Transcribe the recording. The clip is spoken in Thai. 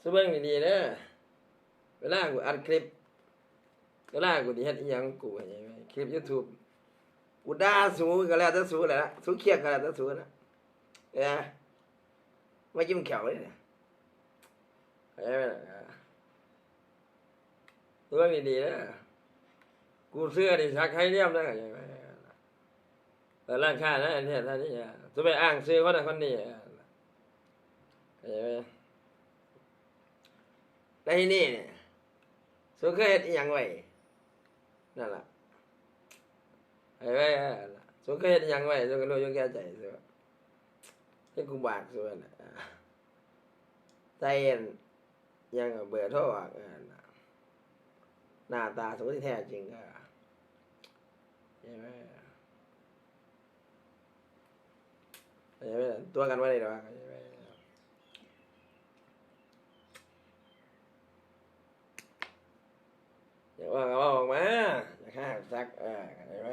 สู้เบิ่งดีๆเด้อเวลากูอัดคลิป เวลากูสิเฮ็ดอีหยังกูเข้าใจไหมคลิป YouTube กูด่าสูก็แล้วแต่สูแหละสูเครียดก็แล้วแต่สูนะเอ้ยไม่จิ้มแขวเลยนะเข้าใจไหมล่ะสู้เบิ่งดีๆเด้อกูเสื้อนี่สักให้เรียบนะเข้าใจไหมแต่ร้านค้านะอันนี้ท่านนี่อะไปอ้างซื้อคนนั้นคนนี้เข้าใจไหม ในที่นี่เนี่ยสุเคยเฮ็ดอิหยังไว้นั่นล่ะไอ้ไว้สุเคยเฮ็ดอิหยังไว้สุก็รู้อยู่แก่ใจสุที่กูบากสุน่ะใจเย็นยังเบื่อโทรออกนั่นน่ะหน้าตาสมที่แท้จริงก็ใช่ไหมใช่ไหมตัวกันไว้เลยหรอใช่ไหม อย่าว่าก็ว่าออกมานะครับซักเออเข้าใจไหม